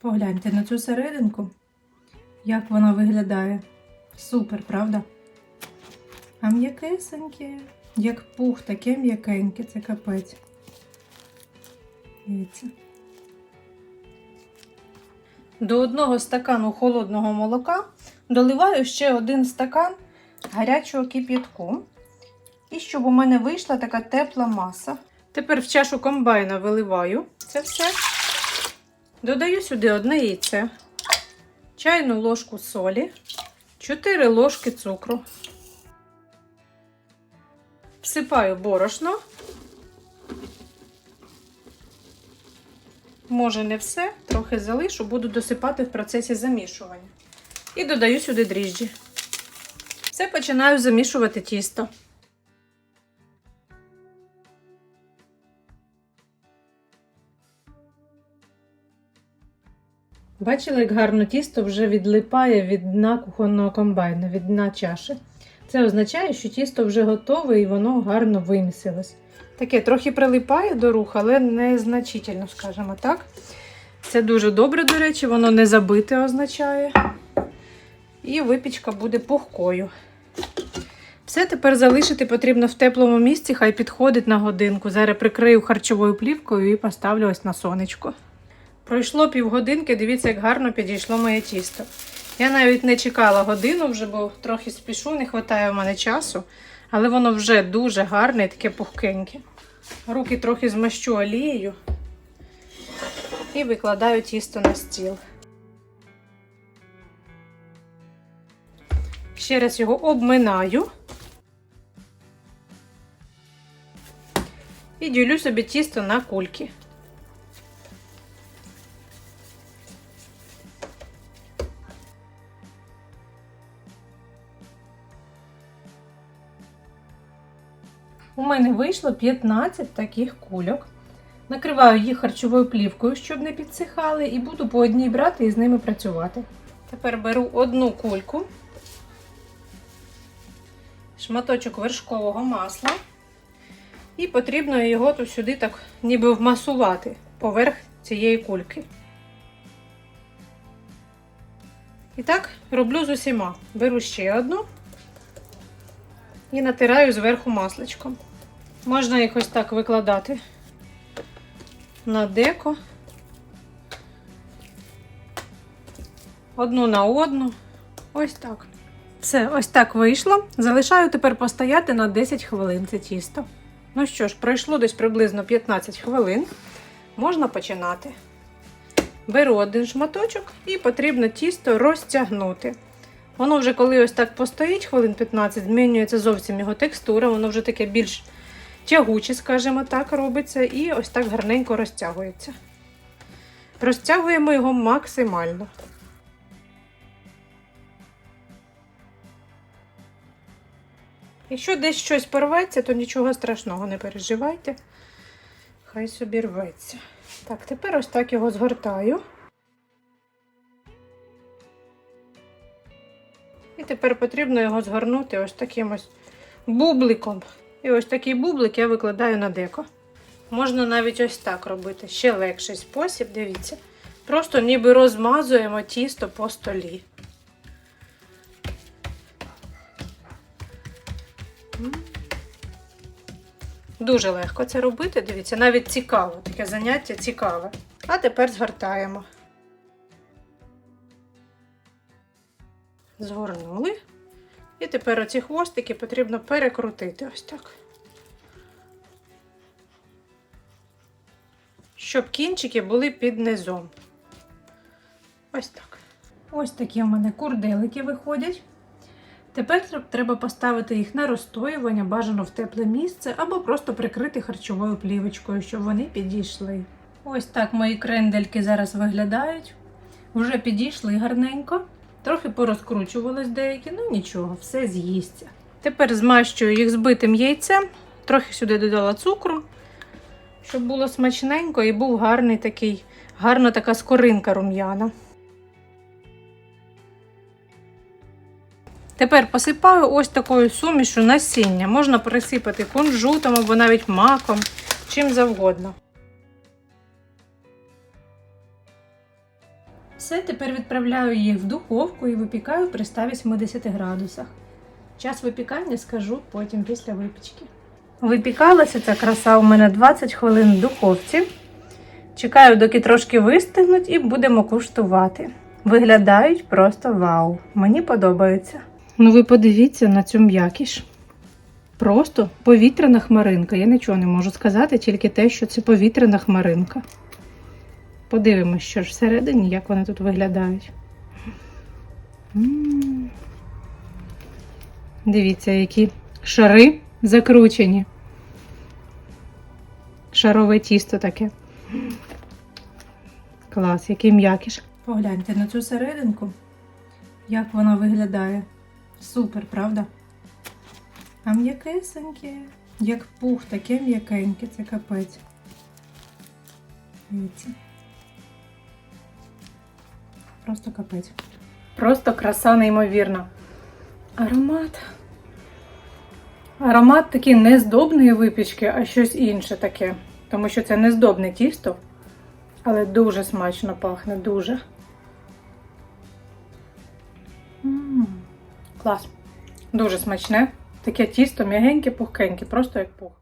Погляньте на цю серединку, як вона виглядає. Супер, правда? А м'якесеньке, як пух, таке м'якеньке, це капець. Дивіться. До одного стакану холодного молока доливаю ще один стакан гарячого кип'ятку. І щоб у мене вийшла така тепла маса. Тепер в чашу комбайна виливаю це все. Додаю сюди одне яйце, чайну ложку солі, 4 ложки цукру. Всипаю борошно. Може не все, трохи залишу, буду досипати в процесі замішування. І додаю сюди дріжджі. Все починаю замішувати тісто. Бачили, як гарно тісто вже відлипає від дна кухонного комбайна, від дна чаші. Це означає, що тісто вже готове і воно гарно вимісилось. Таке трохи прилипає до рук, але незначительно, скажімо так. Це дуже добре, до речі, воно не забите означає. І випічка буде пухкою. Все тепер залишити потрібно в теплому місці, хай підходить на годинку. Зараз прикрию харчовою плівкою і поставлю ось на сонечко. Пройшло півгодинки, дивіться, як гарно підійшло моє тісто. Я навіть не чекала годину вже, бо трохи спішу, не вистачає в мене часу. Але воно вже дуже гарне таке пухкеньке. Руки трохи змащу олією і викладаю тісто на стіл. Ще раз його обминаю. І ділю собі тісто на кульки. У мене вийшло 15 таких кульок. Накриваю їх харчовою плівкою, щоб не підсихали, і буду по одній брати і з ними працювати. Тепер беру одну кульку, шматочок вершкового масла, і потрібно його тут сюди так ніби вмасувати поверх цієї кульки. І так роблю з усіма. Беру ще одну і натираю зверху масличком. Можна їх ось так викладати на деко. Одну на одну. Ось так. Все, ось так вийшло. Залишаю тепер постояти на 10 хвилин це тісто. Ну що ж, пройшло десь приблизно 15 хвилин. Можна починати. Беру один шматочок і потрібно тісто розтягнути. Воно вже, коли ось так постоїть хвилин 15, змінюється зовсім його текстура, воно вже таке більш тягуче, скажімо так, робиться, і ось так гарненько розтягується. Розтягуємо його максимально. Якщо десь щось порветься, то нічого страшного, не переживайте. Хай собі рветься. Так, тепер ось так його згортаю. І тепер потрібно його згорнути ось таким ось бубликом. І ось такий бублик я викладаю на деко. Можна навіть ось так робити. Ще легший спосіб, дивіться. Просто ніби розмазуємо тісто по столі. Дуже легко це робити, дивіться, навіть цікаво, таке заняття цікаве. А тепер згортаємо. Згорнули. І тепер оці хвостики потрібно перекрутити ось так. Щоб кінчики були під низом. Ось так. Ось такі у мене курделики виходять. Тепер треба поставити їх на розстоювання, бажано в тепле місце, або просто прикрити харчовою плівочкою, щоб вони підійшли. Ось так мої крендельки зараз виглядають. Вже підійшли гарненько. Трохи порозкручувались деякі, ну нічого, все з'їсться. Тепер змащую їх збитим яйцем, трохи сюди додала цукру, щоб було смачненько і був гарний такий, гарна така скоринка рум'яна. Тепер посипаю ось такою сумішу насіння. Можна присипати кунжутом або навіть маком, чим завгодно. Все, тепер відправляю їх в духовку і випікаю при 180 градусах. Час випікання скажу потім після випічки. Випікалася ця краса у мене 20 хвилин в духовці. Чекаю, доки трошки вистигнуть, і будемо куштувати. Виглядають просто вау. Мені подобаються. Ну, ви подивіться на цю м'якіш. Просто повітряна хмаринка. Я нічого не можу сказати, тільки те, що це повітряна хмаринка. Подивимось, що ж всередині, як вони тут виглядають. Дивіться, які шари закручені. Шарове тісто таке. Клас, який м'якіш. Погляньте на цю серединку, як вона виглядає. Супер, правда? А м'якесеньке, як пух, таке м'якеньке, це капець. Дивіться. Просто капець. Просто краса неймовірна. Аромат. Аромат такий не здобної випічки, а щось інше таке. Тому що це не здобне тісто, але дуже смачно пахне, дуже. Клас. Дуже смачне. Таке тісто м'ягеньке, пухкеньке, просто як пух.